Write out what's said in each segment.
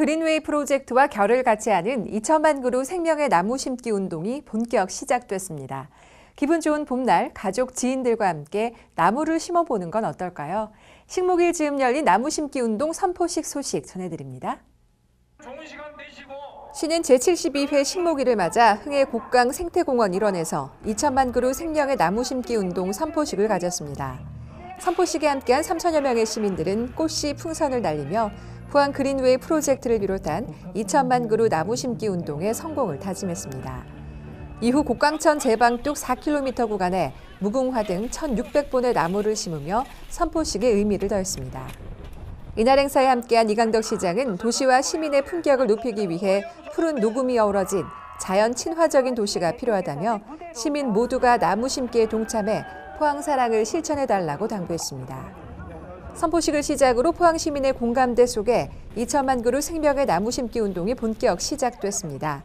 그린웨이 프로젝트와 결을 같이 하는 2천만 그루 생명의 나무 심기 운동이 본격 시작됐습니다. 기분 좋은 봄날 가족 지인들과 함께 나무를 심어보는 건 어떨까요? 식목일 즈음 열린 나무 심기 운동 선포식 소식 전해드립니다. 시는 제72회 식목일을 맞아 흥해 곡강 생태공원 일원에서 2천만 그루 생명의 나무 심기 운동 선포식을 가졌습니다. 선포식에 함께한 3천여 명의 시민들은 꽃씨 풍선을 날리며 포항 그린웨이 프로젝트를 비롯한 2천만 그루 나무 심기 운동의 성공을 다짐했습니다. 이후 곡강천 제방뚝 4km 구간에 무궁화 등 1,600본의 나무를 심으며 선포식의 의미를 더했습니다. 이날 행사에 함께한 이강덕 시장은 도시와 시민의 품격을 높이기 위해 푸른 녹음이 어우러진 자연 친화적인 도시가 필요하다며 시민 모두가 나무 심기에 동참해 포항 사랑을 실천해 달라고 당부했습니다. 선포식을 시작으로 포항 시민의 공감대 속에 2천만 그루 생명의 나무 심기 운동이 본격 시작됐습니다.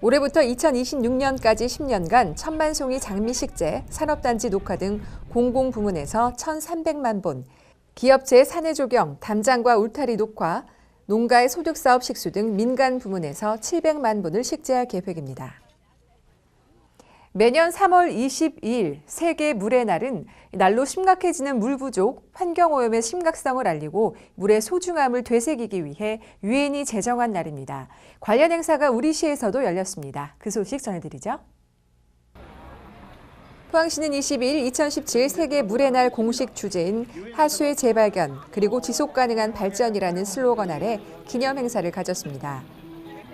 올해부터 2026년까지 10년간 천만 송이 장미 식재, 산업단지 녹화 등 공공 부문에서 1,300만 본, 기업체 사내 조경, 담장과 울타리 녹화, 농가의 소득 사업 식수 등 민간 부문에서 700만 본을 식재할 계획입니다. 매년 3월 22일 세계 물의 날은 날로 심각해지는 물 부족, 환경오염의 심각성을 알리고 물의 소중함을 되새기기 위해 유엔이 제정한 날입니다. 관련 행사가 우리 시에서도 열렸습니다. 그 소식 전해드리죠. 포항시는 22일 2017 세계 물의 날 공식 주제인 하수의 재발견 그리고 지속 가능한 발전이라는 슬로건 아래 기념 행사를 가졌습니다.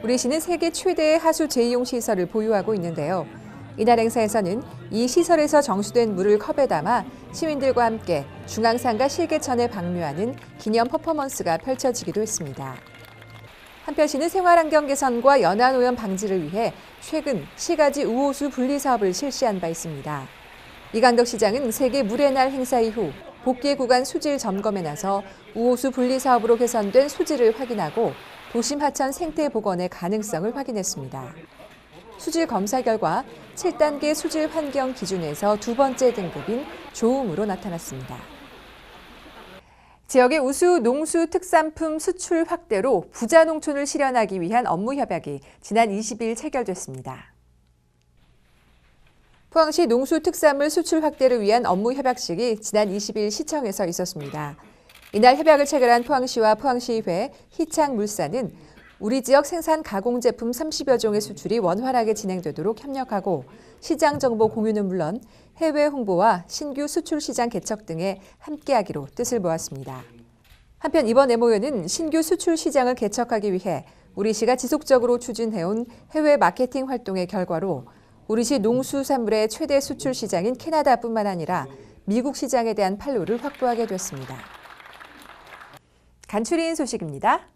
우리 시는 세계 최대의 하수 재이용 시설을 보유하고 있는데요. 이날 행사에서는 이 시설에서 정수된 물을 컵에 담아 시민들과 함께 중앙산과 실개천에 방류하는 기념 퍼포먼스가 펼쳐지기도 했습니다. 한편 시는 생활환경 개선과 연안오염 방지를 위해 최근 시가지 우호수 분리 사업을 실시한 바 있습니다. 이간덕 시장은 세계 물의 날 행사 이후 복개 구간 수질 점검에 나서 우호수 분리 사업으로 개선된 수질을 확인하고 도심 하천 생태 복원의 가능성을 확인했습니다. 수질 검사 결과 7단계 수질 환경 기준에서 두 번째 등급인 좋음으로 나타났습니다. 지역의 우수 농수 특산품 수출 확대로 부자 농촌을 실현하기 위한 업무 협약이 지난 20일 체결됐습니다. 포항시 농수 특산물 수출 확대를 위한 업무 협약식이 지난 20일 시청에서 있었습니다. 이날 협약을 체결한 포항시와 포항시의회 희창물산은 우리 지역 생산 가공 제품 30여 종의 수출이 원활하게 진행되도록 협력하고 시장 정보 공유는 물론 해외 홍보와 신규 수출 시장 개척 등에 함께하기로 뜻을 모았습니다. 한편 이번 MOU는 신규 수출 시장을 개척하기 위해 우리시가 지속적으로 추진해온 해외 마케팅 활동의 결과로 우리시 농수산물의 최대 수출 시장인 캐나다뿐만 아니라 미국 시장에 대한 판로를 확보하게 됐습니다. 간추린 소식입니다.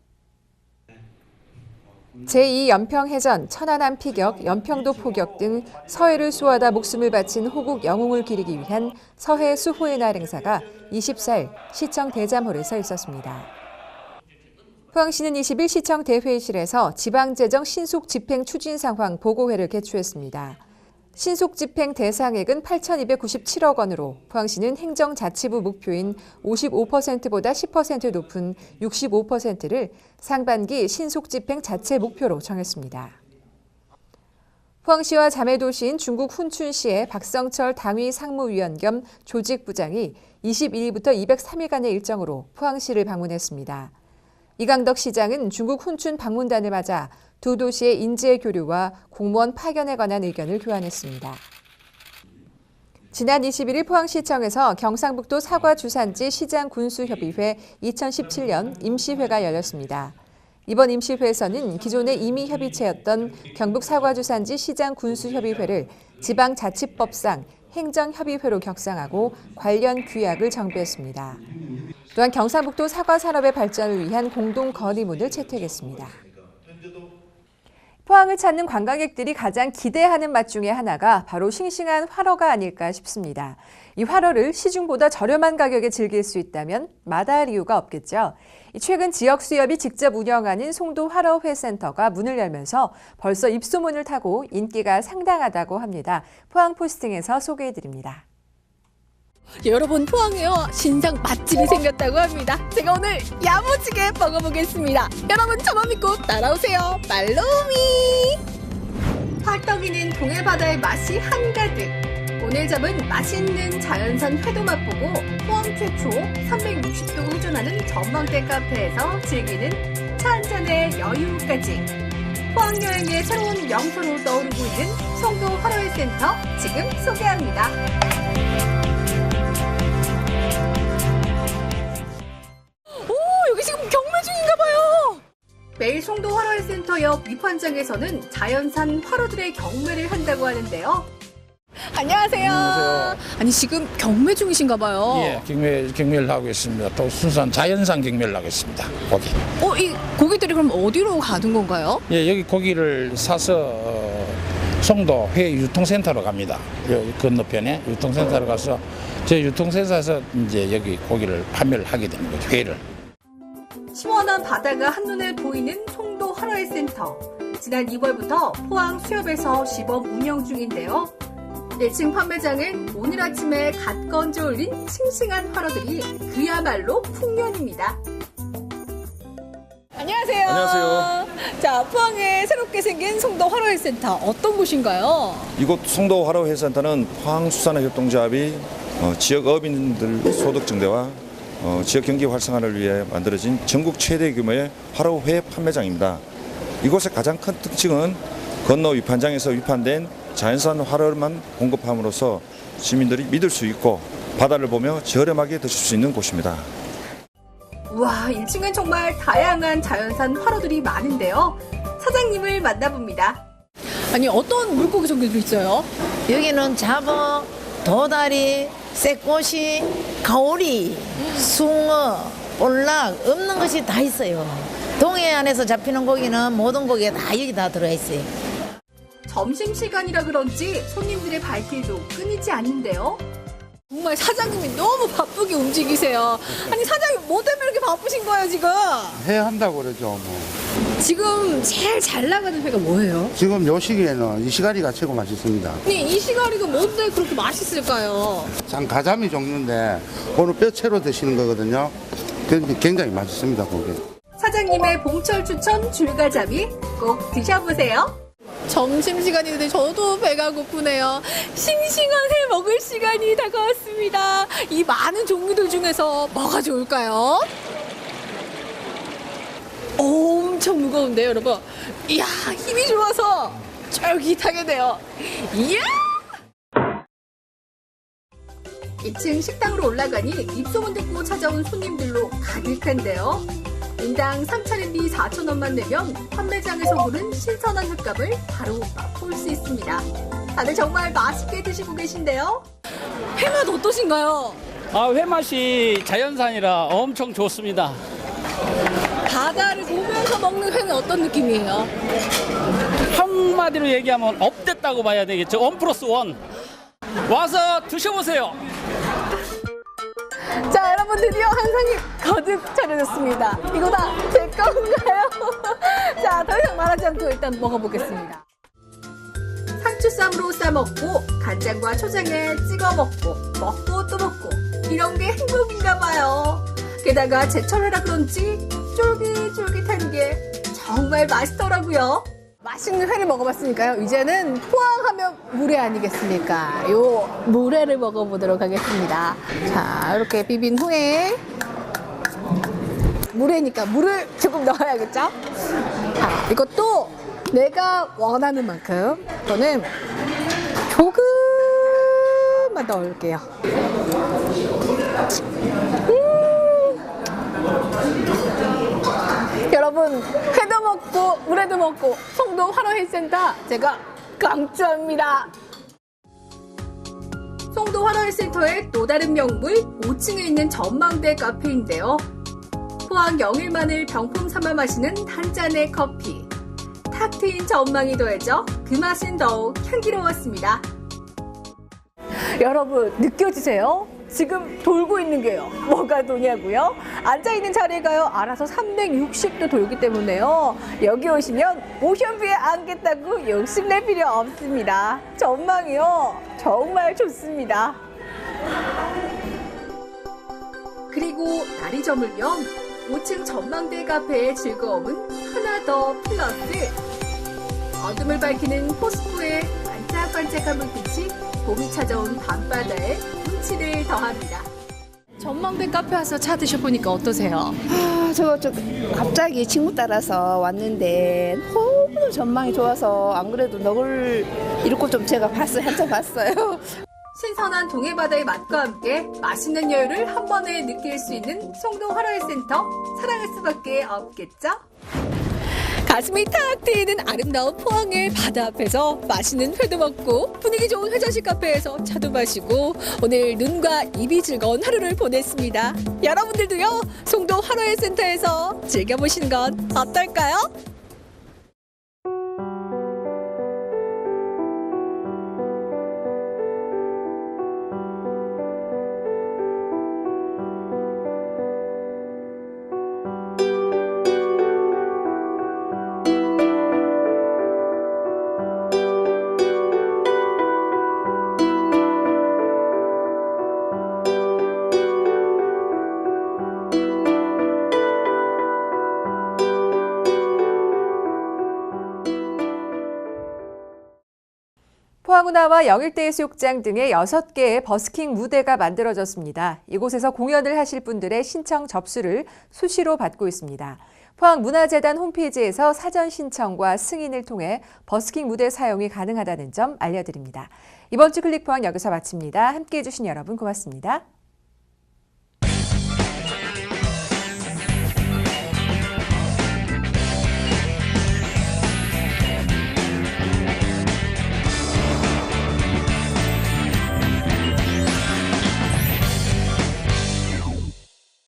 제2연평해전, 천안함 피격, 연평도 포격 등 서해를 수하다 목숨을 바친 호국 영웅을 기리기 위한 서해 수호의 날 행사가 24일 시청 대잠홀에서 있었습니다. 포항시는 20일 시청 대회의실에서 지방재정 신속 집행 추진 상황 보고회를 개최했습니다. 신속 집행 대상액은 8,297억 원으로 포항시는 행정자치부 목표인 55%보다 10% 높은 65%를 상반기 신속 집행 자체 목표로 정했습니다. 포항시와 자매도시인 중국 훈춘시의 박성철 당위 상무위원 겸 조직부장이 22일부터 203일간의 일정으로 포항시를 방문했습니다. 이강덕 시장은 중국 훈춘 방문단을 맞아 두 도시의 인재 교류와 공무원 파견에 관한 의견을 교환했습니다. 지난 21일 포항시청에서 경상북도 사과 주산지 시장 군수협의회 2017년 임시회가 열렸습니다. 이번 임시회에서는 기존의 임의 협의체였던 경북 사과주산지 시장 군수협의회를 지방자치법상 행정협의회로 격상하고 관련 규약을 정비했습니다. 또한 경상북도 사과 산업의 발전을 위한 공동 건의문을 채택했습니다. 포항을 찾는 관광객들이 가장 기대하는 맛 중에 하나가 바로 싱싱한 활어가 아닐까 싶습니다. 이 활어를 시중보다 저렴한 가격에 즐길 수 있다면 마다할 이유가 없겠죠. 최근 지역 수협이 직접 운영하는 송도 활어회 센터가 문을 열면서 벌써 입소문을 타고 인기가 상당하다고 합니다. 포항 포스팅에서 소개해드립니다. 여러분 포항에요 신상 맛집이 생겼다고 합니다. 제가 오늘 야무지게 먹어보겠습니다. 여러분 저만 믿고 따라오세요. 말로미. 활떡이는 동해바다의 맛이 한가득. 오늘 잡은 맛있는 자연산 회도 맛보고 포항 최초 360도 회전하는 전망대 카페에서 즐기는 차 한 잔의 여유까지. 포항 여행의 새로운 명소로 떠오르고 있는 송도 화로회 센터 지금 소개합니다. 송도 화로회 센터 옆 위판장에서는 자연산 화로들의 경매를 한다고 하는데요. 안녕하세요. 안녕하세요. 아니 지금 경매 중이신가 봐요. 예, 경매, 경매를 하고 있습니다. 또 순수한 자연산 경매를 하고 있습니다. 고기. 어, 이 고기들이 그럼 어디로 가는 건가요? 예, 여기 고기를 사서 어, 송도 회 유통센터로 갑니다. 여기 건너편에 유통센터로 가서 제 유통센터에서 이제 여기 고기를 판매를 하게 되는 거죠. 회를. 시원한 바다가 한눈에 보이는 송도 화로회 센터. 지난 2월부터 포항 수협에서 시범 운영 중인데요. 1층 판매장은 오늘 아침에 갓 건져 올린 싱싱한 화로들이 그야말로 풍년입니다. 안녕하세요. 안녕하세요. 자, 포항에 새롭게 생긴 송도 화로회 센터 어떤 곳인가요? 이곳 송도 화로회센터는 포항 수산협동조합이 어, 지역 어민들 소득 증대와 어, 지역 경기 활성화를 위해 만들어진 전국 최대 규모의 화로회 판매장입니다. 이곳의 가장 큰 특징은 건너 위판장에서 위판된 자연산 화로만 공급함으로써 시민들이 믿을 수 있고 바다를 보며 저렴하게 드실 수 있는 곳입니다. 와, 1층은 정말 다양한 자연산 화로들이 많은데요. 사장님을 만나봅니다. 아니, 어떤 물고기 종류도 있어요? 여기는 잡어, 도다리, 새꼬시, 가오리, 숭어, 볼락 없는 것이 다 있어요. 동해안에서 잡히는 고기는 모든 고기가 다 여기 다 들어가 있어요. 점심시간이라 그런지 손님들의 발길도 끊이지 않는데요. 정말 사장님이 너무 바쁘게 움직이세요. 아니, 사장님 뭐 때문에 이렇게 바쁘신 거예요, 지금? 해야 한다고 그러죠. 뭐. 지금 제일 잘 나가는 회가 뭐예요? 지금 요 시기에는 이 시가리가 최고 맛있습니다. 아니, 이 시가리가 뭔데 그렇게 맛있을까요? 장 가자미 종류인데 오늘 뼈채로 드시는 거거든요. 근데 굉장히 맛있습니다, 고기. 사장님의 봄철 추천 줄가자미 꼭 드셔보세요. 점심시간인데 저도 배가 고프네요. 싱싱한 회 먹을 시간이 다가왔습니다. 이 많은 종류들 중에서 뭐가 좋을까요? 엄청 무거운데요, 여러분. 이야, 힘이 좋아서 쫄깃하게 돼요. 이야! 2층 식당으로 올라가니 입소문 듣고 찾아온 손님들로 가득한데요. 인당 상차림비 4,000원만 내면 판매장에서 보는 신선한 횟감을 바로 맛볼 수 있습니다. 다들 정말 맛있게 드시고 계신데요. 회맛 어떠신가요? 아, 회맛이 자연산이라 엄청 좋습니다. 바다를 보면서 먹는 회는 어떤 느낌이에요? 한마디로 얘기하면 업됐다고 봐야 되겠죠. 원 플러스 원. 와서 드셔보세요. 자, 여러분 드디어 한상이 가득 차려졌습니다. 이거 다 제 건가요? 자, 더 이상 말하지 않고 일단 먹어보겠습니다. 상추쌈으로 싸먹고 간장과 초장에 찍어 먹고 먹고 또 먹고 이런 게 행복인가 봐요. 게다가 제철회라 그런지 쫄깃쫄깃한 게 정말 맛있더라고요. 맛있는 회를 먹어봤으니까요. 이제는 포항하면 물회 아니겠습니까? 요 물회를 먹어보도록 하겠습니다. 자, 이렇게 비빈 후에 물회니까 물을 조금 넣어야겠죠? 자, 이것도 내가 원하는 만큼 저는 조금만 넣을게요. 음. 여러분 회도 먹고 물회도 먹고 송도 화로헬센터 제가 강추합니다. 송도 화로헬센터의 또 다른 명물 5층에 있는 전망대 카페인데요. 포항 영일만을 병풍 삼아 마시는 한 잔의 커피. 탁 트인 전망이 더해져 그 맛은 더욱 향기로웠습니다. 여러분 느껴지세요? 지금 돌고 있는 게요. 뭐가 도냐고요? 앉아있는 자리가요. 알아서 360도 돌기 때문에요. 여기 오시면 모션뷰에 앉겠다고 욕심낼 필요 없습니다. 전망이요. 정말 좋습니다. 그리고 날이 저물면 5층 전망대 카페의 즐거움은 하나 더 플러스. 어둠을 밝히는 포스코의 반짝반짝한 불빛이 봄이 찾아온 밤바다에 운치를 더합니다. 전망대 카페 와서 차 드셔보니까 어떠세요? 아, 저, 저 갑자기 친구 따라서 왔는데 너무 전망이 좋아서 안 그래도 너굴 이렇고 좀 제가 봤어요. 한참 봤어요. 신선한 동해바다의 맛과 함께 맛있는 여유를 한 번에 느낄 수 있는 송도 화로회센터 사랑할 수밖에 없겠죠? 가슴이 탁 트이는 아름다운 포항의 바다 앞에서 맛있는 회도 먹고 분위기 좋은 회전식 카페에서 차도 마시고 오늘 눈과 입이 즐거운 하루를 보냈습니다. 여러분들도요 송도 화로회센터에서 즐겨보시는 건 어떨까요? 포항운하와 영일대해수욕장 등의 6개의 버스킹 무대가 만들어졌습니다. 이곳에서 공연을 하실 분들의 신청 접수를 수시로 받고 있습니다. 포항문화재단 홈페이지에서 사전 신청과 승인을 통해 버스킹 무대 사용이 가능하다는 점 알려드립니다. 이번 주 클릭 포항 여기서 마칩니다. 함께해 주신 여러분 고맙습니다.